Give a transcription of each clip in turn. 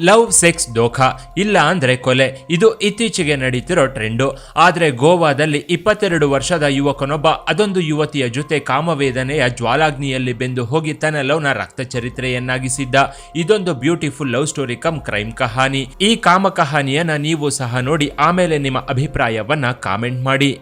Love sex ದೋಖ ಇಲ್ಲ ಅಂದ್ರೆ ಕೊಲೆ. ಇದು ಇತ್ತೀಚೆಗೆ ನಡೀತಿರೋ ಟ್ರೆಂಡು. ಆದ್ರೆ ಗೋವಾದಲ್ಲಿ ಇಪ್ಪತ್ತೆರಡು ವರ್ಷದ ಯುವಕನೊಬ್ಬ, ಅದೊಂದು ಯುವತಿಯ ಜೊತೆ ಕಾಮವೇದನೆಯ ಜ್ವಾಲಾಗ್ನಿಯಲ್ಲಿ ಬೆಂದು ಹೋಗಿ ತನ್ನ ಲವ್ನ ರಕ್ತ ಚರಿತ್ರೆಯನ್ನಾಗಿಸಿದ್ದ ಇದೊಂದು beautiful love story come crime ಕಹಾನಿ. ಈ ಕಾಮ ಕಹಾನಿಯನ್ನ ನೀವು ಸಹ ನೋಡಿ, ಆಮೇಲೆ ನಿಮ್ಮ ಅಭಿಪ್ರಾಯವನ್ನ ಕಾಮೆಂಟ್ ಮಾಡಿ.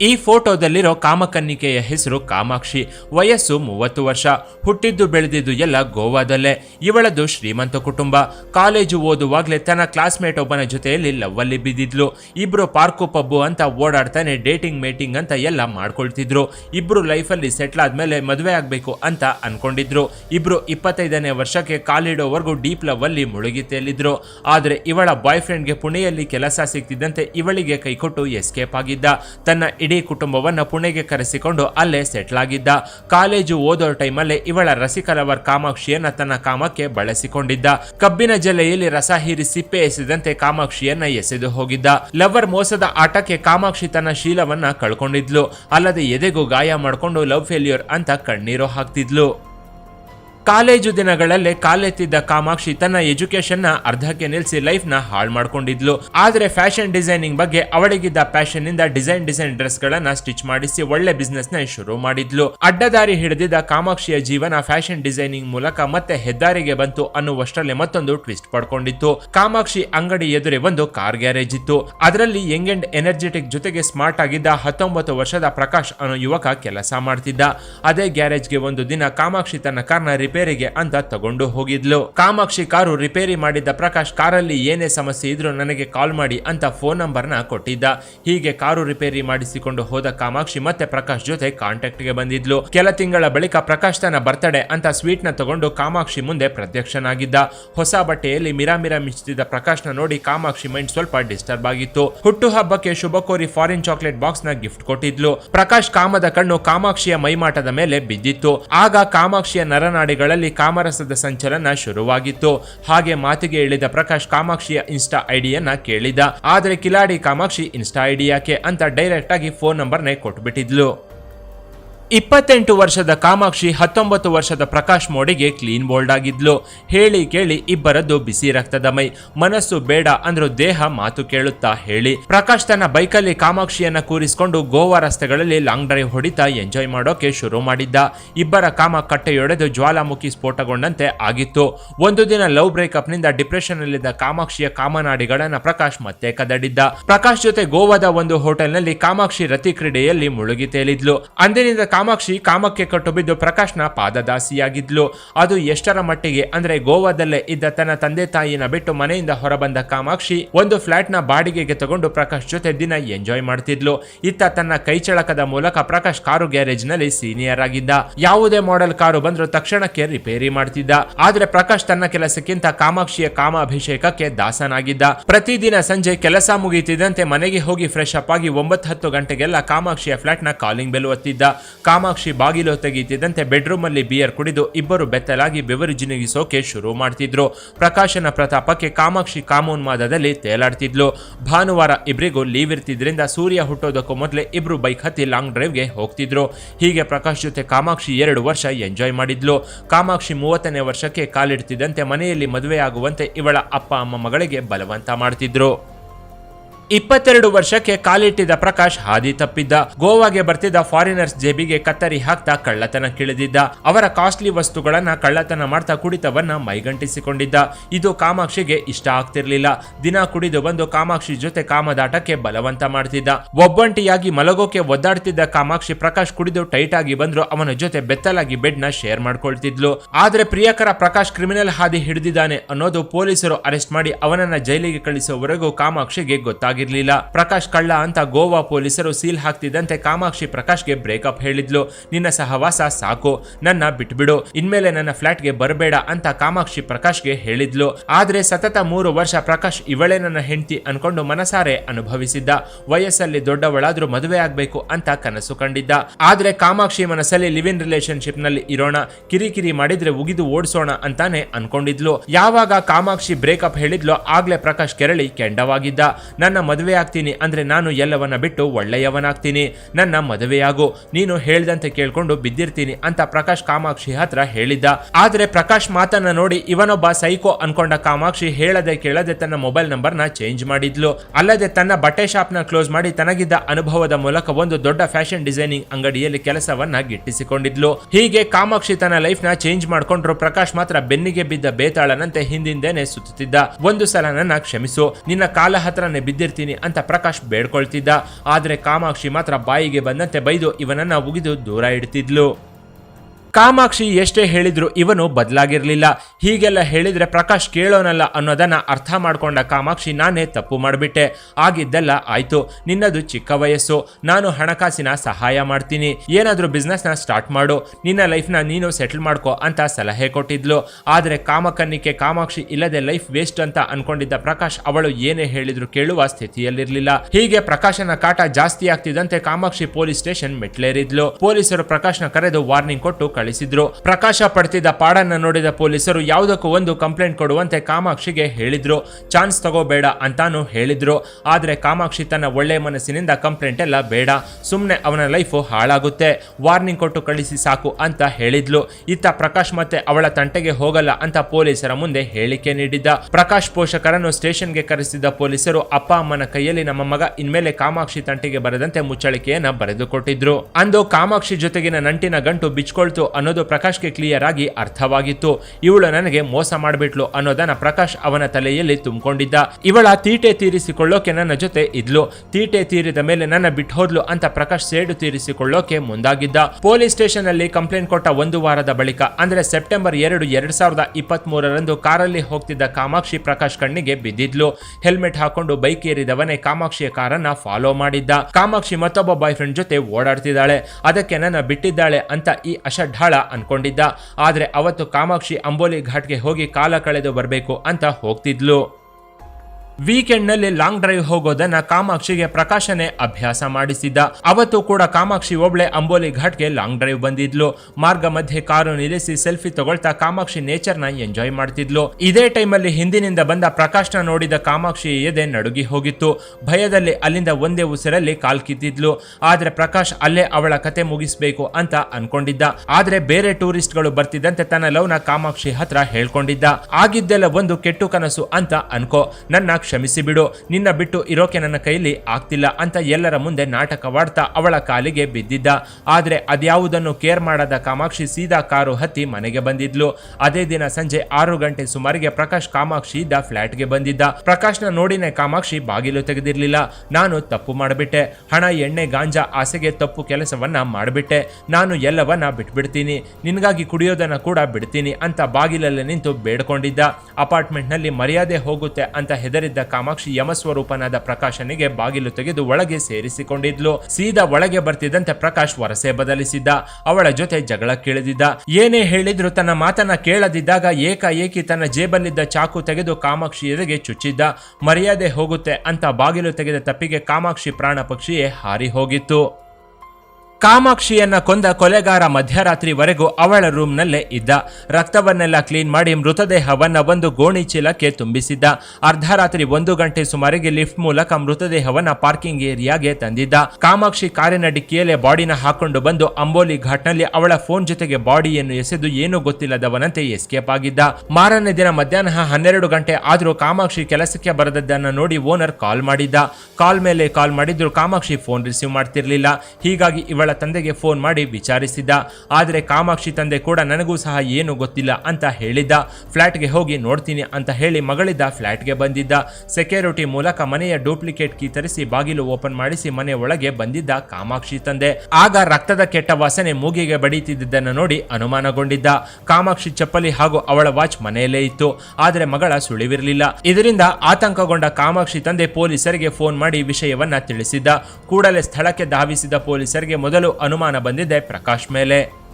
ಈ ಫೋಟೋದಲ್ಲಿರೋ ಕಾಮಕನ್ನಿಕೆಯ ಹೆಸರು ಕಾಮಾಕ್ಷಿ. ವಯಸ್ಸು ಮೂವತ್ತು ವರ್ಷ. ಹುಟ್ಟಿದ್ದು ಬೆಳೆದಿದ್ದು ಎಲ್ಲ ಗೋವಾದಲ್ಲೇ. ಇವಳದು ಶ್ರೀಮಂತ ಕುಟುಂಬ. ಕಾಲೇಜು ಓದುವಾಗಲೇ ತನ್ನ ಕ್ಲಾಸ್ಮೇಟ್ ಒಬ್ಬನ ಜೊತೆಯಲ್ಲಿ ಲವ್ವಲ್ಲಿ ಬಿದ್ದಿದ್ಲು. ಇಬ್ರು ಪಾರ್ಕು ಪಬ್ಬು ಅಂತ ಓಡಾಡ್ತಾನೆ ಡೇಟಿಂಗ್ ಮೇಟಿಂಗ್ ಅಂತ ಎಲ್ಲ ಮಾಡ್ಕೊಳ್ತಿದ್ರು. ಇಬ್ರು ಲೈಫಲ್ಲಿ ಸೆಟ್ಲ್ ಆದ್ಮೇಲೆ ಮದುವೆ ಆಗಬೇಕು ಅಂತ ಅನ್ಕೊಂಡಿದ್ರು. ಇಬ್ರು ಇಪ್ಪತ್ತೈದನೇ ವರ್ಷಕ್ಕೆ ಕಾಲಿಡೋವರೆಗೂ ಡೀಪ್ ಲವ್ ಅಲ್ಲಿ ಮುಳುಗಿ ತೇಲಿದ್ರು ಆದ್ರೆ ಇವಳ ಬಾಯ್ ಫ್ರೆಂಡ್ಗೆ ಪುಣೆಯಲ್ಲಿ ಕೆಲಸ ಸಿಗ್ತಿದ್ದಂತೆ ಇವಳಿಗೆ ಕೈಕೊಟ್ಟು ಎಸ್ಕೇಪ್ ಆಗಿದ್ದ. ತನ್ನ ಇಡೀ ಕುಟುಂಬವನ್ನ ಪುಣೆಗೆ ಕರೆಸಿಕೊಂಡು ಅಲ್ಲೇ ಸೆಟ್ಲ್ ಆಗಿದ್ದ. ಕಾಲೇಜು ಓದೋ ಟೈಮಲ್ಲೇ ಇವಳ ರಸಿಕ ಲವರ್ ಕಾಮಾಕ್ಷಿಯನ್ನ ತನ್ನ ಕಾಮಕ್ಕೆ ಬಳಸಿಕೊಂಡಿದ್ದ. ಕಬ್ಬಿನ ಜಲೆಯಲ್ಲಿ ರಸ ಹೀರಿ ಸಿಪ್ಪೆ ಎಸೆದಂತೆ ಕಾಮಾಕ್ಷಿಯನ್ನ ಎಸೆದು ಹೋಗಿದ್ದ. ಲವರ್ ಮೋಸದ ಆಟಕ್ಕೆ ಕಾಮಾಕ್ಷಿ ತನ್ನ ಶೀಲವನ್ನ ಕಳ್ಕೊಂಡಿದ್ಲು. ಅಲ್ಲದೆ ಎದೆಗೂ ಗಾಯ ಮಾಡ್ಕೊಂಡು ಲವ್ ಫೇಲ್ಯೂರ್ ಅಂತ ಕಣ್ಣೀರು ಹಾಕ್ತಿದ್ಲು. ಕಾಲೇಜು ದಿನಗಳಲ್ಲೇ ಕಾಲೆತ್ತಿದ್ದ ಕಾಮಾಕ್ಷಿ ತನ್ನ ಎಜುಕೇಶನ್ನ ಅರ್ಧಕ್ಕೆ ನಿಲ್ಲಿಸಿ ಲೈಫ್ನ ಹಾಳು ಮಾಡ್ಕೊಂಡಿದ್ಲು. ಆದ್ರೆ ಫ್ಯಾಷನ್ ಡಿಸೈನಿಂಗ್ ಬಗ್ಗೆ ಅವಳಿಗಿದ್ದ ಪ್ಯಾಷನ್ ಇಂದ ಡಿಸೈನ್ ಡಿಸೈನ್ ಡ್ರೆಸ್ ಗಳನ್ನ ಸ್ಟಿಚ್ ಮಾಡಿಸಿ ಒಳ್ಳೆ ಬಿಸ್ನೆಸ್ನ ಶುರು ಮಾಡಿದ್ಲು. ಅಡ್ಡದಾರಿ ಹಿಡಿದಿದ್ದ ಕಾಮಾಕ್ಷಿಯ ಜೀವನ ಫ್ಯಾಷನ್ ಡಿಸೈನಿಂಗ್ ಮೂಲಕ ಮತ್ತೆ ಹೆದ್ದಾರಿಗೆ ಬಂತು ಅನ್ನುವಷ್ಟರಲ್ಲೇ ಮತ್ತೊಂದು ಟ್ವಿಸ್ಟ್ ಪಡ್ಕೊಂಡಿತ್ತು. ಕಾಮಾಕ್ಷಿ ಅಂಗಡಿ ಎದುರೇ ಒಂದು ಕಾರ್ ಗ್ಯಾರೇಜ್ ಇತ್ತು. ಅದರಲ್ಲಿ ಯಂಗ್ ಅಂಡ್ ಎನರ್ಜೆಟಿಕ್ ಜೊತೆಗೆ ಸ್ಮಾರ್ಟ್ ಆಗಿದ್ದ ಹತ್ತೊಂಬತ್ತು ವರ್ಷದ ಪ್ರಕಾಶ್ ಅನ್ನೋ ಯುವಕ ಕೆಲಸ ಮಾಡ್ತಿದ್ದ. ಅದೇ ಗ್ಯಾರೇಜ್ಗೆ ಒಂದು ದಿನ ಕಾಮಾಕ್ಷಿ ತನ್ನ ಕಾರ್ನ ರಿಪೇರಿಗೆ ಅಂತ ತಗೊಂಡು ಹೋಗಿದ್ಲು. ಕಾಮಾಕ್ಷಿ ಕಾರು ರಿಪೇರಿ ಮಾಡಿದ್ದ ಪ್ರಕಾಶ್ ಕಾರಲ್ಲಿ ಏನೇ ಸಮಸ್ಯೆ ಇದ್ರೂ ನನಗೆ ಕಾಲ್ ಮಾಡಿ ಅಂತ ಫೋನ್ ನಂಬರ್ನ ಕೊಟ್ಟಿದ್ದ. ಹೀಗೆ ಕಾರು ರಿಪೇರಿ ಮಾಡಿಸಿಕೊಂಡು ಹೋದ ಕಾಮಾಕ್ಷಿ ಮತ್ತೆ ಪ್ರಕಾಶ್ ಜೊತೆ ಕಾಂಟ್ಯಾಕ್ಟ್ಗೆ ಬಂದಿದ್ಲು. ಕೆಲ ತಿಂಗಳ ಬಳಿಕ ಪ್ರಕಾಶ್ ತನ್ನ ಬರ್ತಡೇ ಅಂತ ಸ್ವೀಟ್ನ ತಗೊಂಡು ಕಾಮಾಕ್ಷಿ ಮುಂದೆ ಪ್ರತ್ಯಕ್ಷನಾಗಿದ್ದ. ಹೊಸ ಬಟ್ಟೆಯಲ್ಲಿ ಮಿರಾ ಮಿರಾ ಪ್ರಕಾಶ್ನ ಪ್ರಕಾಶ್ನ ನೋಡಿ ಕಾಮಾಕ್ಷಿ ಮೈಂಡ್ ಸ್ವಲ್ಪ ಡಿಸ್ಟರ್ಬ್ ಆಗಿತ್ತು. ಹುಟ್ಟು ಹಬ್ಬಕ್ಕೆ ಶುಭ ಕೋರಿ ಫಾರಿನ್ ಚಾಕ್ಲೇಟ್ ಬಾಕ್ಸ್ನ ಗಿಫ್ಟ್ ಕೊಟ್ಟಿದ್ಲು. ಪ್ರಕಾಶ್ ಕಾಮದ ಕಣ್ಣು ಕಾಮಾಕ್ಷಿಯ ಮೈಮಾಟದ ಮೇಲೆ ಬಿದ್ದಿತ್ತು. ಆಗ ಕಾಮಾಕ್ಷಿಯ ನರನಾಡಿಗಳಲ್ಲಿ ಕಾಮರಸದ ಸಂಚಲನ ಶುರುವಾಗಿತ್ತು. ಹಾಗೆ ಮಾತಿಗೆ ಇಳಿದ ಪ್ರಕಾಶ್ ಕಾಮಾಕ್ಷಿಯ ಇನ್ಸ್ಟಾ ಐಡಿಯನ್ನ ಕೇಳಿದ. ಆದರೆ ಕಿಲಾಡಿ ಕಾಮಾಕ್ಷಿ ಇನ್ಸ್ಟಾ ಐಡಿ ಯಾಕೆ ಅಂತ ಡೈರೆಕ್ಟ್ ಆಗಿ ಫೋನ್ ನಂಬರ್ನೇ ಕೊಟ್ಬಿಟ್ಟಿದ್ಲು. ಇಪ್ಪತ್ತೆಂಟು ವರ್ಷದ ಕಾಮಾಕ್ಷಿ ಹತ್ತೊಂಬತ್ತು ವರ್ಷದ ಪ್ರಕಾಶ್ ಮೋಡಿಗೆ ಕ್ಲೀನ್ ಬೋಲ್ಡ್ ಆಗಿದ್ಲು. ಹೇಳಿ ಕೇಳಿ ಇಬ್ಬರದ್ದು ಬಿಸಿ ರಕ್ತದ ಮೈ. ಮನಸ್ಸು ಬೇಡ ಅಂದ್ರೂ ದೇಹ ಮಾತು ಕೇಳುತ್ತಾ ಹೇಳಿ. ಪ್ರಕಾಶ್ ತನ್ನ ಬೈಕಲ್ಲಿ ಕಾಮಾಕ್ಷಿಯನ್ನ ಕೂರಿಸಿಕೊಂಡು ಗೋವಾ ರಸ್ತೆಗಳಲ್ಲಿ ಲಾಂಗ್ ಡ್ರೈವ್ ಹೊಡಿತಾ ಎಂಜಾಯ್ ಮಾಡೋಕೆ ಶುರು ಮಾಡಿದ್ದ. ಇಬ್ಬರ ಕಾಮ ಕಟ್ಟೆಯೊಡೆದು ಜ್ವಾಲಾಮುಖಿ ಸ್ಫೋಟಗೊಂಡಂತೆ ಆಗಿತ್ತು. ಒಂದು ದಿನ ಲವ್ ಬ್ರೇಕಪ್ನಿಂದ ಡಿಪ್ರೆಷನ್ ಅಲ್ಲಿದ್ದ ಕಾಮಾಕ್ಷಿಯ ಕಾಮನಾಡಿಗಳನ್ನ ಪ್ರಕಾಶ್ ಮತ್ತೆ ಕದಡಿದ್ದ. ಪ್ರಕಾಶ್ ಜೊತೆ ಗೋವಾದ ಒಂದು ಹೋಟೆಲ್ನಲ್ಲಿ ಕಾಮಾಕ್ಷಿ ರತಿ ಕ್ರೀಡೆಯಲ್ಲಿ ಮುಳುಗಿ ತೇಲಿದ್ಲು. ಅಂದಿನಿಂದ ಕಾಮಾಕ್ಷಿ ಕಾಮಕ್ಕೆ ಕಟ್ಟು ಬಿದ್ದು ಪ್ರಕಾಶ್ನ ಪಾದದಾಸಿಯಾಗಿದ್ಲು. ಅದು ಎಷ್ಟರ ಮಟ್ಟಿಗೆ ಅಂದ್ರೆ ಗೋವಾದಲ್ಲೇ ಇದ್ದ ತನ್ನ ತಂದೆ ತಾಯಿನ ಬಿಟ್ಟು ಮನೆಯಿಂದ ಹೊರಬಂದ ಕಾಮಾಕ್ಷಿ ಒಂದು ಫ್ಲಾಟ್ನ ಬಾಡಿಗೆಗೆ ತಗೊಂಡು ಪ್ರಕಾಶ್ ಜೊತೆ ದಿನ ಎಂಜಾಯ್ ಮಾಡ್ತಿದ್ಲು. ಇತ್ತ ತನ್ನ ಕೈಚಳಕದ ಮೂಲಕ ಪ್ರಕಾಶ್ ಕಾರು ಗ್ಯಾರೇಜ್ನಲ್ಲಿ ಸೀನಿಯರ್ ಆಗಿದ್ದ. ಯಾವುದೇ ಮಾಡೆಲ್ ಕಾರು ಬಂದ್ರೂ ತಕ್ಷಣಕ್ಕೆ ರಿಪೇರಿ ಮಾಡ್ತಿದ್ದ. ಆದ್ರೆ ಪ್ರಕಾಶ್ ತನ್ನ ಕೆಲಸಕ್ಕಿಂತ ಕಾಮಾಕ್ಷಿಯ ಕಾಮ ಅಭಿಷೇಕಕ್ಕೆ ದಾಸನಾಗಿದ್ದ. ಪ್ರತಿದಿನ ಸಂಜೆ ಕೆಲಸ ಮುಗಿತಿದ್ದಂತೆ ಮನೆಗೆ ಹೋಗಿ ಫ್ರೆಶ್ ಅಪ್ ಆಗಿ ಒಂಬತ್ತು ಹತ್ತು ಗಂಟೆಗೆಲ್ಲ ಕಾಮಾಕ್ಷಿಯ ಫ್ಲಾಟ್ನ ಕಾಲಿಂಗ್ ಬೆಲ್ ಒತ್ತಿದ್ದ. ಕಾಮಾಕ್ಷಿ ಬಾಗಿಲು ತೆಗೆಯುತ್ತಿದ್ದಂತೆ ಬೆಡ್ರೂಮಲ್ಲಿ ಬಿಯರ್ ಕುಡಿದು ಇಬ್ಬರು ಬೆತ್ತಲಾಗಿ ಬೆವರು ಜಿನಗಿಸೋಕೆ ಶುರು ಮಾಡ್ತಿದ್ರು. ಪ್ರಕಾಶನ ಪ್ರತಾಪಕ್ಕೆ ಕಾಮಾಕ್ಷಿ ಕಾಮೋನ್ಮಾದದಲ್ಲಿ ತೇಲಾಡ್ತಿದ್ಲು. ಭಾನುವಾರ ಇಬ್ಬರಿಗೂ ಲೀವ್ ಇರ್ತಿದ್ರಿಂದ ಸೂರ್ಯ ಹುಟ್ಟೋದಕ್ಕೂ ಮೊದಲೇ ಇಬ್ರು ಬೈಕ್ ಹತ್ತಿ ಲಾಂಗ್ ಡ್ರೈವ್ಗೆ ಹೋಗ್ತಿದ್ರು. ಹೀಗೆ ಪ್ರಕಾಶ್ ಜೊತೆ ಕಾಮಾಕ್ಷಿ ಎರಡು ವರ್ಷ ಎಂಜಾಯ್ ಮಾಡಿದ್ಲು. ಕಾಮಾಕ್ಷಿ ಮೂವತ್ತನೇ ವರ್ಷಕ್ಕೆ ಕಾಲಿಡ್ತಿದ್ದಂತೆ ಮನೆಯಲ್ಲಿ ಮದುವೆ ಆಗುವಂತೆ ಇವಳ ಅಪ್ಪ ಅಮ್ಮ ಮಗಳಿಗೆ ಬಲವಂತ ಮಾಡ್ತಿದ್ರು. ಇಪ್ಪತ್ತೆರಡು ವರ್ಷಕ್ಕೆ ಕಾಲಿಟ್ಟಿದ್ದ ಪ್ರಕಾಶ್ ಹಾದಿ ತಪ್ಪಿದ್ದ. ಗೋವಾಗೆ ಬರ್ತಿದ್ದ ಫಾರಿನರ್ಸ್ ಜೇಬಿಗೆ ಕತ್ತರಿ ಹಾಕ್ತಾ ಕಳ್ಳತನ ಕಿಳಿದಿದ್ದ. ಅವರ ಕಾಸ್ಟ್ಲಿ ವಸ್ತುಗಳನ್ನ ಕಳ್ಳತನ ಮಾಡ್ತಾ ಕುಡಿತವನ್ನ ಮೈಗಂಟಿಸಿಕೊಂಡಿದ್ದ. ಇದು ಕಾಮಾಕ್ಷಿಗೆ ಇಷ್ಟ ಆಗ್ತಿರ್ಲಿಲ್ಲ. ದಿನ ಕುಡಿದು ಬಂದು ಕಾಮಾಕ್ಷಿ ಜೊತೆ ಕಾಮದಾಟಕ್ಕೆ ಬಲವಂತ ಮಾಡ್ತಿದ್ದ. ಒಬ್ಬಂಟಿಯಾಗಿ ಮಲಗೋಕೆ ಒದ್ದಾಡ್ತಿದ್ದ ಕಾಮಾಕ್ಷಿ ಪ್ರಕಾಶ್ ಕುಡಿದು ಟೈಟ್ ಆಗಿ ಬಂದ್ರು. ಅವನ ಜೊತೆ ಬೆತ್ತಲಾಗಿ ಬೆಡ್ನ ಶೇರ್ ಮಾಡ್ಕೊಳ್ತಿದ್ಲು. ಆದ್ರೆ ಪ್ರಿಯಕರ ಪ್ರಕಾಶ್ ಕ್ರಿಮಿನಲ್ ಹಾದಿ ಹಿಡಿದಿದ್ದಾನೆ ಅನ್ನೋದು ಪೊಲೀಸರು ಅರೆಸ್ಟ್ ಮಾಡಿ ಅವನನ್ನ ಜೈಲಿಗೆ ಕಳಿಸುವವರೆಗೂ ಕಾಮಾಕ್ಷಿಗೆ ಗೊತ್ತಾಗಿರ್ಲಿಲ್ಲ ಪ್ರಕಾಶ್ ಕಳ್ಳ ಅಂತ ಗೋವಾ ಪೊಲೀಸರು ಸೀಲ್ ಹಾಕ್ತಿದ್ದಂತೆ ಕಾಮಾಕ್ಷಿ ಪ್ರಕಾಶ್ಗೆ ಬ್ರೇಕಪ್ ಹೇಳಿದ್ಲು. ನಿನ್ನ ಸಹವಾಸ ಸಾಕು. ನನ್ನ ಬಿಟ್ಬಿಡು. ಇನ್ಮೇಲೆ ನನ್ನ ಫ್ಲಾಟ್ಗೆ ಬರಬೇಡ ಅಂತ ಕಾಮಾಕ್ಷಿ ಪ್ರಕಾಶ್ಗೆ ಹೇಳಿದ್ಲು. ಆದ್ರೆ ಸತತ ಮೂರು ವರ್ಷ ಪ್ರಕಾಶ್ ಇವಳೇ ನನ್ನ ಹೆಂಡತಿ ಅನ್ಕೊಂಡು ಮನಸಾರೆ ಅನುಭವಿಸಿದ್ದ. ವಯಸ್ಸಲ್ಲಿ ದೊಡ್ಡವಳಾದ್ರೂ ಮದುವೆ ಆಗ್ಬೇಕು ಅಂತ ಕನಸು ಕಂಡಿದ್ದ. ಆದ್ರೆ ಕಾಮಾಕ್ಷಿ ಮನಸ್ಸಲ್ಲಿ ಲಿವ್ ಇನ್ ರಿಲೇಶನ್ಶಿಪ್ನಲ್ಲಿ ಇರೋಣ. ಕಿರಿಕಿರಿ ಮಾಡಿದ್ರೆ ಉಗಿದು ಓಡಿಸೋಣ ಅಂತಾನೆ ಅನ್ಕೊಂಡಿದ್ಲು. ಯಾವಾಗ ಕಾಮಾಕ್ಷಿ ಬ್ರೇಕಪ್ ಹೇಳಿದ್ಲು ಆಗ್ಲೇ ಪ್ರಕಾಶ್ ಕೆರಳಿ ಕೆಂಡವಾಗಿದ್ದ. ನನ್ನ ಮದುವೆ ಆಗ್ತೀನಿ ಅಂದ್ರೆ ನಾನು ಎಲ್ಲವನ್ನ ಬಿಟ್ಟು ಒಳ್ಳೆಯವನಾಗ್ತೀನಿ. ನನ್ನ ಮದುವೆಯಾಗು ನೀನು ಹೇಳ್ದಂತೆ ಕೇಳ್ಕೊಂಡು ಬಿದ್ದಿರ್ತೀನಿ ಅಂತ ಪ್ರಕಾಶ್ ಕಾಮಾಕ್ಷಿ ಹತ್ರ ಹೇಳಿದ್ದ. ಆದ್ರೆ ಪ್ರಕಾಶ್ ಮಾತನ್ನ ನೋಡಿ ಇವನೊಬ್ಬ ಸೈಕೋ ಅನ್ಕೊಂಡ ಕಾಮಾಕ್ಷಿ ಹೇಳದೆ ಕೇಳದೆ ತನ್ನ ಮೊಬೈಲ್ ನಂಬರ್ನ ಚೇಂಜ್ ಮಾಡಿದ್ಲು. ಅಲ್ಲದೆ ತನ್ನ ಬಟ್ಟೆ ಶಾಪ್ನ ಕ್ಲೋಸ್ ಮಾಡಿ ತನಗಿದ್ದ ಅನುಭವದ ಮೂಲಕ ಒಂದು ದೊಡ್ಡ ಫ್ಯಾಷನ್ ಡಿಸೈನಿಂಗ್ ಅಂಗಡಿಯಲ್ಲಿ ಕೆಲಸವನ್ನ ಗಿಟ್ಟಿಸಿಕೊಂಡಿದ್ಲು. ಹೀಗೆ ಕಾಮಾಕ್ಷಿ ತನ್ನ ಲೈಫ್ನ ಚೇಂಜ್ ಮಾಡ್ಕೊಂಡ್ರು ಪ್ರಕಾಶ್ ಮಾತ್ರ ಬೆನ್ನಿಗೆ ಬಿದ್ದ ಬೇತಾಳನಂತೆ ಹಿಂದಿಂದೇನೆ ಸುತ್ತುತ್ತಿದ್ದ. ಒಂದು ಸಲ ನನ್ನ ಕ್ಷಮಿಸು. ನಿನ್ನ ಕಾಲ ಹತ್ರನೇ ಬಿದ್ದಿರ್ತೀನಿ. ಅಂತ ಪ್ರಕಾಶ್ ಬೇಡ್ಕೊಳ್ತಿದ್ದ. ಆದರೆ ಕಾಮಾಕ್ಷಿ ಮಾತ್ರ ಬಾಯಿಗೆ ಬಂದಂತೆ ಬೈದು ಇವನನ್ನ ಉಗಿದು ದೂರ ಇಡ್ತಿದ್ಲು. ಕಾಮಾಕ್ಷಿ ಎಷ್ಟೇ ಹೇಳಿದ್ರು ಇವನು ಬದಲಾಗಿರಲಿಲ್ಲ. ಹೀಗೆಲ್ಲ ಹೇಳಿದ್ರೆ ಪ್ರಕಾಶ್ ಕೇಳೋನಲ್ಲ ಅನ್ನೋದನ್ನ ಅರ್ಥ ಮಾಡ್ಕೊಂಡ ಕಾಮಾಕ್ಷಿ ನಾನೇ ತಪ್ಪು ಮಾಡಿಬಿಟ್ಟೆ. ಆಗಿದ್ದೆಲ್ಲ ಆಯ್ತು. ನಿನ್ನದು ಚಿಕ್ಕ ವಯಸ್ಸು. ನಾನು ಹಣಕಾಸಿನ ಸಹಾಯ ಮಾಡ್ತೀನಿ. ಏನಾದರೂ ಬಿಸ್ನೆಸ್ನ ಸ್ಟಾರ್ಟ್ ಮಾಡು. ನಿನ್ನ ಲೈಫ್ನ ನೀನು ಸೆಟಲ್ ಮಾಡ್ಕೋ ಅಂತ ಸಲಹೆ ಕೊಟ್ಟಿದ್ಲು. ಆದ್ರೆ ಕಾಮಕನ್ನಿಕೆ ಕಾಮಾಕ್ಷಿ ಇಲ್ಲದೆ ಲೈಫ್ ವೇಸ್ಟ್ ಅಂತ ಅನ್ಕೊಂಡಿದ್ದ ಪ್ರಕಾಶ್ ಅವಳು ಏನೇ ಹೇಳಿದ್ರು ಕೇಳುವ ಸ್ಥಿತಿಯಲ್ಲಿರಲಿಲ್ಲ. ಹೀಗೆ ಪ್ರಕಾಶನ ಕಾಟ ಜಾಸ್ತಿ ಆಗ್ತಿದ್ದಂತೆ ಕಾಮಾಕ್ಷಿ ಪೊಲೀಸ್ ಸ್ಟೇಷನ್ ಮೆಟ್ಲೇರಿದ್ಲು. ಪೊಲೀಸರು ಪ್ರಕಾಶ್ನ ಕರೆದು ವಾರ್ನಿಂಗ್ ಕೊಟ್ಟು ಕಳಿಸಿದ್ರು ಪ್ರಕಾಶ ಪಡ್ತಿದ್ದ ಪಾಡನ್ನ ನೋಡಿದ ಪೊಲೀಸರು, ಯಾವುದಕ್ಕೂ ಒಂದು ಕಂಪ್ಲೇಂಟ್ ಕೊಡುವಂತೆ ಕಾಮಾಕ್ಷಿಗೆ ಹೇಳಿದ್ರು. ಚಾನ್ಸ್ ತಗೋಬೇಡ ಅಂತಾನು ಹೇಳಿದ್ರು. ಆದ್ರೆ ಕಾಮಾಕ್ಷಿ ತನ್ನ ಒಳ್ಳೆ ಮನಸ್ಸಿನಿಂದ ಕಂಪ್ಲೇಂಟ್ ಎಲ್ಲ ಬೇಡ. ಸುಮ್ಮನೆ ಅವನ ಲೈಫು ಹಾಳಾಗುತ್ತೆ. ವಾರ್ನಿಂಗ್ ಕೊಟ್ಟು ಕಳಿಸಿ ಸಾಕು ಅಂತ ಹೇಳಿದ್ಲು. ಇತ್ತ ಪ್ರಕಾಶ್ ಮತ್ತೆ ಅವಳ ತಂಟೆಗೆ ಹೋಗಲ್ಲ ಅಂತ ಪೊಲೀಸರ ಮುಂದೆ ಹೇಳಿಕೆ ನೀಡಿದ್ದ. ಪ್ರಕಾಶ್ ಪೋಷಕರನ್ನು ಸ್ಟೇಷನ್ಗೆ ಕರೆಸಿದ ಪೊಲೀಸರು, ಅಪ್ಪ ಅಮ್ಮನ ಕೈಯಲ್ಲಿ ನಮ್ಮ ಮಗ ಇನ್ಮೇಲೆ ಕಾಮಾಕ್ಷಿ ತಂಟೆಗೆ ಬರದಂತೆ ಮುಚ್ಚಳಿಕೆಯನ್ನ ಬರೆದುಕೊಟ್ಟಿದ್ರು. ಅಂದು ಕಾಮಾಕ್ಷಿ ಜೊತೆಗಿನ ನಂಟಿನ ಗಂಟು ಬಿಚ್ಕೊಳ್ತು ಅನ್ನೋದು ಪ್ರಕಾಶ್ಗೆ ಕ್ಲಿಯರ್ ಆಗಿ ಅರ್ಥವಾಗಿತ್ತು. ಇವಳು ನನಗೆ ಮೋಸ ಮಾಡಿಬಿಟ್ಲು ಅನ್ನೋದನ್ನ ಪ್ರಕಾಶ್ ಅವನ ತಲೆಯಲ್ಲಿ ತುಂಬಿಕೊಂಡಿದ್ದ. ಇವಳ ತೀಟೆ ತೀರಿಸಿಕೊಳ್ಳೋಕೆ ನನ್ನ ಜೊತೆ ಇದ್ಲು. ತೀಟೆ ತೀರಿದ ಮೇಲೆ ನನ್ನ ಬಿಟ್ಟು ಹೋದ್ಲು ಅಂತ ಪ್ರಕಾಶ್ ಸೇಡು ತೀರಿಸಿಕೊಳ್ಳೋಕೆ ಮುಂದಾಗಿದ್ದ. ಪೊಲೀಸ್ ಸ್ಟೇಷನ್ ಅಲ್ಲಿ ಕಂಪ್ಲೇಂಟ್ ಕೊಟ್ಟ ಒಂದು ವಾರದ ಬಳಿಕ, ಅಂದ್ರೆ ಸೆಪ್ಟೆಂಬರ್ ಎರಡು, ಎರಡ್ ಸಾವಿರದ ಇಪ್ಪತ್ತ್ ಮೂರರಂದು ಕಾರಲ್ಲಿ ಹೋಗ್ತಿದ್ದ ಕಾಮಾಕ್ಷಿ ಪ್ರಕಾಶ್ ಕಣ್ಣಿಗೆ ಬಿದ್ದಿದ್ಲು. ಹೆಲ್ಮೆಟ್ ಹಾಕೊಂಡು ಬೈಕ್ ಏರಿದವನೇ ಕಾಮಾಕ್ಷಿಯ ಕಾರನ್ನ ಫಾಲೋ ಮಾಡಿದ್ದ. ಕಾಮಾಕ್ಷಿ ಮತ್ತೊಬ್ಬ ಬಾಯ್ ಫ್ರೆಂಡ್ ಜೊತೆ ಓಡಾಡ್ತಿದ್ದಾಳೆ. ಅದಕ್ಕೆ ನನ್ನ ಬಿಟ್ಟಿದ್ದಾಳೆ ಅಂತ ಈ ಅಷಢಾಳ ಅನ್ಕೊಂಡಿದ್ದ. ಆದ್ರೆ ಅವತ್ತು ಕಾಮಾಕ್ಷಿ ಅಂಬೋಲಿ ಘಾಟ್ಗೆ ಹೋಗಿ ಕಾಲ ಕಳೆದು ಬರಬೇಕು ಅಂತ ಹೋಗ್ತಿದ್ಲು. ವೀಕೆಂಡ್ನಲ್ಲಿ ಲಾಂಗ್ ಡ್ರೈವ್ ಹೋಗೋದನ್ನ ಕಾಮಾಕ್ಷಿಗೆ ಪ್ರಕಾಶನೇ ಅಭ್ಯಾಸ ಮಾಡಿಸಿದ್ದ. ಅವತ್ತು ಕೂಡ ಕಾಮಾಕ್ಷಿ ಒಬ್ಳೆ ಅಂಬೋಲಿ ಘಾಟ್ಗೆ ಲಾಂಗ್ ಡ್ರೈವ್ ಬಂದಿದ್ಲು. ಮಾರ್ಗ ಮಧ್ಯೆ ಕಾರು ನಿಲ್ಲಿಸಿ ಸೆಲ್ಫಿ ತಗೊಳ್ತಾ ಕಾಮಾಕ್ಷಿ ನೇಚರ್ನ ಎಂಜಾಯ್ ಮಾಡ್ತಿದ್ಲು. ಇದೇ ಟೈಮಲ್ಲಿ ಹಿಂದಿನಿಂದ ಬಂದ ಪ್ರಕಾಶ್ನ ನೋಡಿದ ಕಾಮಾಕ್ಷಿ ಎದೆ ನಡುಗಿ ಹೋಗಿತ್ತು. ಭಯದಲ್ಲಿ ಅಲ್ಲಿಂದ ಒಂದೇ ಉಸಿರಲ್ಲಿ ಕಾಲ್ ಕಿತ್ತಿದ್ಲು. ಆದ್ರೆ ಪ್ರಕಾಶ್ ಅಲ್ಲೇ ಅವಳ ಕತೆ ಮುಗಿಸ್ಬೇಕು ಅಂತ ಅನ್ಕೊಂಡಿದ್ದ. ಆದ್ರೆ ಬೇರೆ ಟೂರಿಸ್ಟ್ಗಳು ಬರ್ತಿದ್ದಂತೆ ತನ್ನ ಲವ್ನ ಕಾಮಾಕ್ಷಿ ಹತ್ರ ಹೇಳ್ಕೊಂಡಿದ್ದ. ಆಗಿದ್ದೆಲ್ಲ ಒಂದು ಕೆಟ್ಟು ಕನಸು ಅಂತ ಅನ್ಕೋ. ನನ್ನ ಕ್ಷಮಿಸಿ ಬಿಡು ನಿನ್ನ ಬಿಟ್ಟು ಇರೋಕೆ ನನ್ನ ಕೈಲಿ ಆಗ್ತಿಲ್ಲ ಅಂತ ಎಲ್ಲರ ಮುಂದೆ ನಾಟಕವಾಡ್ತಾ ಅವಳ ಕಾಲಿಗೆ ಬಿದ್ದಿದ್ದ. ಆದ್ರೆ ಅದ್ಯಾವುದನ್ನು ಕೇರ್ ಮಾಡದ ಕಾಮಾಕ್ಷಿ ಸೀದಾ ಕಾರು ಹತ್ತಿ ಮನೆಗೆ ಬಂದಿದ್ಲು. ಅದೇ ದಿನ ಸಂಜೆ ಆರು ಗಂಟೆ ಸುಮಾರಿಗೆ ಪ್ರಕಾಶ್ ಕಾಮಾಕ್ಷಿ ಇದ್ದ ಫ್ಲಾಟ್ಗೆ ಬಂದಿದ್ದ. ಪ್ರಕಾಶ್ನ ನೋಡಿನೇ ಕಾಮಾಕ್ಷಿ ಬಾಗಿಲು ತೆಗೆದಿರಲಿಲ್ಲ. ನಾನು ತಪ್ಪು ಮಾಡಿಬಿಟ್ಟೆ. ಹಣ, ಎಣ್ಣೆ, ಗಾಂಜಾ ಆಸೆಗೆ ತಪ್ಪು ಕೆಲಸವನ್ನ ಮಾಡಿಬಿಟ್ಟೆ. ನಾನು ಎಲ್ಲವನ್ನ ಬಿಟ್ಬಿಡ್ತೀನಿ. ನಿನಗಾಗಿ ಕುಡಿಯೋದನ್ನ ಕೂಡ ಬಿಡ್ತೀನಿ ಅಂತ ಬಾಗಿಲಲ್ಲಿ ನಿಂತು ಬೇಡ್ಕೊಂಡಿದ್ದ. ಅಪಾರ್ಟ್ಮೆಂಟ್ನಲ್ಲಿ ಮರ್ಯಾದೆ ಹೋಗುತ್ತೆ ಅಂತ ಹೆದರಿದ್ದ ಕಾಮಾಕ್ಷಿ ಯಮಸ್ವರೂಪನಾದ ಪ್ರಕಾಶನಿಗೆ ಬಾಗಿಲು ತೆಗೆದು ಒಳಗೆ ಸೇರಿಸಿಕೊಂಡಿದ್ಲು. ಸೀದಾ ಒಳಗೆ ಬರ್ತಿದ್ದಂತೆ ಪ್ರಕಾಶ್ ವರಸೆ ಬದಲಿಸಿದ್ದ. ಅವಳ ಜೊತೆ ಜಗಳ ಕೇಳಿದಿದ್ದ. ಏನೇ ಹೇಳಿದ್ರು ತನ್ನ ಮಾತನ್ನ ಕೇಳದಿದ್ದಾಗ ಏಕಾಏಕಿ ತನ್ನ ಜೇಬಲ್ಲಿದ್ದ ಚಾಕು ತೆಗೆದು ಕಾಮಾಕ್ಷಿ ಎದುರಿಗೆ ಚುಚ್ಚಿದ್ದ. ಮರ್ಯಾದೆ ಹೋಗುತ್ತೆ ಅಂತ ಬಾಗಿಲು ತೆಗೆದ ತಪ್ಪಿಗೆ ಕಾಮಾಕ್ಷಿ ಪ್ರಾಣ ಪಕ್ಷಿಯೇ ಹಾರಿ ಹೋಗಿತ್ತು. ಕಾಮಾಕ್ಷಿಯನ್ನ ಕೊಂದ ಕೊಲೆಗಾರ ಮಧ್ಯರಾತ್ರಿವರೆಗೂ ಅವಳ ರೂಮ್ನಲ್ಲೇ ಇದ್ದ. ರಕ್ತವನ್ನೆಲ್ಲ ಕ್ಲೀನ್ ಮಾಡಿ ಮೃತದೇಹವನ್ನ ಒಂದು ಗೋಣಿ ಚೀಲಕ್ಕೆ ತುಂಬಿಸಿದ್ದ. ಅರ್ಧರಾತ್ರಿ ಒಂದು ಗಂಟೆ ಸುಮಾರಿಗೆ ಲಿಫ್ಟ್ ಮೂಲಕ ಮೃತದೇಹವನ್ನ ಪಾರ್ಕಿಂಗ್ ಏರಿಯಾಗೆ ತಂದಿದ್ದ. ಕಾಮಾಕ್ಷಿ ಕಾರಿನ ಡಿಕ್ಕಿಯಲ್ಲೇ ಬಾಡಿನ ಹಾಕೊಂಡು ಬಂದು ಅಂಬೋಲಿ ಘಾಟ್ನಲ್ಲಿ ಅವಳ ಫೋನ್ ಜೊತೆಗೆ ಬಾಡಿಯನ್ನು ಎಸೆದು ಏನೂ ಗೊತ್ತಿಲ್ಲದವನಂತೆ ಎಸ್ಕೇಪ್ ಆಗಿದ್ದ. ಮಾರನೇ ದಿನ ಮಧ್ಯಾಹ್ನ ಹನ್ನೆರಡು ಗಂಟೆ ಆದರೂ ಕಾಮಾಕ್ಷಿ ಕೆಲಸಕ್ಕೆ ಬರದದ್ದನ್ನು ನೋಡಿ ಓನರ್ ಕಾಲ್ ಮಾಡಿದ್ದ. ಕಾಲ್ ಮೇಲೆ ಕಾಲ್ ಮಾಡಿದ್ರು ಕಾಮಾಕ್ಷಿ ಫೋನ್ ರಿಸೀವ್ ಮಾಡ್ತಿರ್ಲಿಲ್ಲ. ಹೀಗಾಗಿ ಇವಳ ತಂದೆಗೆ ಫೋನ್ ಮಾಡಿ ವಿಚಾರಿಸಿದ್ದ ಆದರೆ ಕಾಮಾಕ್ಷಿ ತಂದೆ ಕೂಡ ನನಗೂ ಸಹ ಏನು ಗೊತ್ತಿಲ್ಲ ಅಂತ ಹೇಳಿದ್ದ ಫ್ಲಾಟ್ಗೆ ಹೋಗಿ ನೋಡ್ತೀನಿ ಅಂತ ಹೇಳಿ ಮಗಳಿದ್ದ ಫ್ಲಾಟ್ಗೆ ಬಂದಿದ್ದ. ಸೆಕ್ಯೂರಿಟಿ ಮೂಲಕ ಮನೆಯ ಡೂಪ್ಲಿಕೇಟ್ ಕೀ ತರಿಸಿ ಬಾಗಿಲು ಓಪನ್ ಮಾಡಿಸಿ ಮನೆ ಒಳಗೆ ಬಂದಿದ್ದ ಕಾಮಾಕ್ಷಿ ತಂದೆ. ಆಗ ರಕ್ತದ ಕೆಟ್ಟ ವಾಸನೆ ಮೂಗಿಗೆ ಬಡಿತಿದ್ದದ್ದನ್ನ ನೋಡಿ ಅನುಮಾನಗೊಂಡಿದ್ದ. ಕಾಮಾಕ್ಷಿ ಚಪ್ಪಲಿ ಹಾಗೂ ಅವಳ ವಾಚ್ ಮನೆಯಲ್ಲೇ ಇತ್ತು. ಆದರೆ ಮಗಳ ಸುಳಿವಿರಲಿಲ್ಲ. ಇದರಿಂದ ಆತಂಕಗೊಂಡ ಕಾಮಾಕ್ಷಿ ತಂದೆ ಪೊಲೀಸರಿಗೆ ಫೋನ್ ಮಾಡಿ ವಿಷಯವನ್ನ ತಿಳಿಸಿದ್ದ. ಕೂಡಲೇ ಸ್ಥಳಕ್ಕೆ ಧಾವಿಸಿದ ಪೊಲೀಸರಿಗೆ ಮೊದಲು ಅನುಮಾನ ಬಂದಿದೆ ಪ್ರಕಾಶ್ ಮೇಲೆ.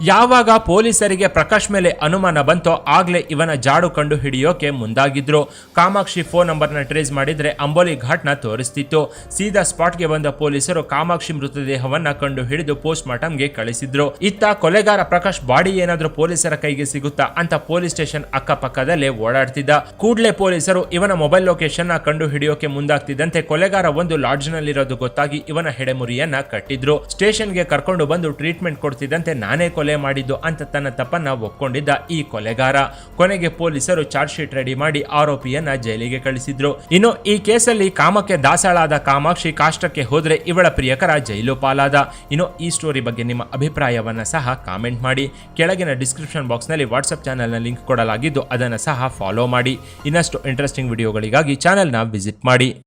ಯಾವಾಗ ಪೊಲೀಸರಿಗೆ ಪ್ರಕಾಶ್ ಮೇಲೆ ಅನುಮಾನ ಬಂತೋ ಆಗ್ಲೇ ಇವನ ಜಾಡು ಕಂಡು ಹಿಡಿಯೋಕೆ ಮುಂದಾಗಿದ್ರು. ಕಾಮಾಕ್ಷಿ ಫೋನ್ ನಂಬರ್ನ ಟ್ರೇಸ್ ಮಾಡಿದ್ರೆ ಅಂಬೋಲಿ ಘಾಟ್ನ ತೋರಿಸ್ತಿತ್ತು. ಸೀದಾ ಸ್ಪಾಟ್ಗೆ ಬಂದ ಪೊಲೀಸರು ಕಾಮಾಕ್ಷಿ ಮೃತದೇಹವನ್ನ ಕಂಡು ಹಿಡಿದು ಪೋಸ್ಟ್ ಮಾರ್ಟಮ್ಗೆ ಕಳಿಸಿದ್ರು. ಇತ್ತ ಕೊಲೆಗಾರ ಪ್ರಕಾಶ್ ಬಾಡಿ ಏನಾದ್ರೂ ಪೊಲೀಸರ ಕೈಗೆ ಸಿಗುತ್ತಾ ಅಂತ ಪೊಲೀಸ್ ಸ್ಟೇಷನ್ ಅಕ್ಕಪಕ್ಕದಲ್ಲೇ ಓಡಾಡ್ತಿದ್ದ. ಕೂಡ್ಲೆ ಪೊಲೀಸರು ಇವನ ಮೊಬೈಲ್ ಲೊಕೇಶನ್ನ ಕಂಡು ಹಿಡಿಯೋಕೆ ಮುಂದಾಗ್ತಿದ್ದಂತೆ ಕೊಲೆಗಾರ ಒಂದು ಲಾಡ್ಜ್ ನಲ್ಲಿರೋದು ಗೊತ್ತಾಗಿ ಇವನ ಹೆಡೆಮುರಿಯನ್ನ ಕಟ್ಟಿದ್ರು. ಸ್ಟೇಷನ್ಗೆ ಕರ್ಕೊಂಡು ಬಂದು ಟ್ರೀಟ್ಮೆಂಟ್ ಕೊಡ್ತಿದ್ದಂತೆ ನಾನೇ ಮಾಡಿದ್ದು ಅಂತ ತನ್ನ ತಪ್ಪನ್ನ ಒಪ್ಕೊಂಡಿದ್ದ ಈ ಕೊಲೆಗಾರ. ಕೊನೆಗೆ ಪೊಲೀಸರು ಚಾರ್ಜ್ ಶೀಟ್ ರೆಡಿ ಮಾಡಿ ಆರೋಪಿಯನ್ನ ಜೈಲಿಗೆ ಕಳಿಸಿದ್ರು. ಇನ್ನು ಈ ಕೇಸಲ್ಲಿ ಕಾಮಕ್ಕೆ ದಾಸಳಾದ ಕಾಮಾಕ್ಷಿ ಕಾಷ್ಟಕ್ಕೆ ಹೋದ್ರೆ ಇವಳ ಪ್ರಿಯಕರ ಜೈಲು ಪಾಲಾದ. ಇನ್ನು ಈ ಸ್ಟೋರಿ ಬಗ್ಗೆ ನಿಮ್ಮ ಅಭಿಪ್ರಾಯವನ್ನ ಸಹ ಕಾಮೆಂಟ್ ಮಾಡಿ. ಕೆಳಗಿನ ಡಿಸ್ಕ್ರಿಪ್ಷನ್ ಬಾಕ್ಸ್ನಲ್ಲಿ ವಾಟ್ಸ್ಆಪ್ ಚಾನೆಲ್ನ ಲಿಂಕ್ ಕೊಡಲಾಗಿದ್ದು ಅದನ್ನು ಸಹ ಫಾಲೋ ಮಾಡಿ. ಇನ್ನಷ್ಟು ಇಂಟ್ರೆಸ್ಟಿಂಗ್ ವಿಡಿಯೋಗಳಿಗಾಗಿ ಚಾನೆಲ್ನ ವಿಸಿಟ್ ಮಾಡಿ.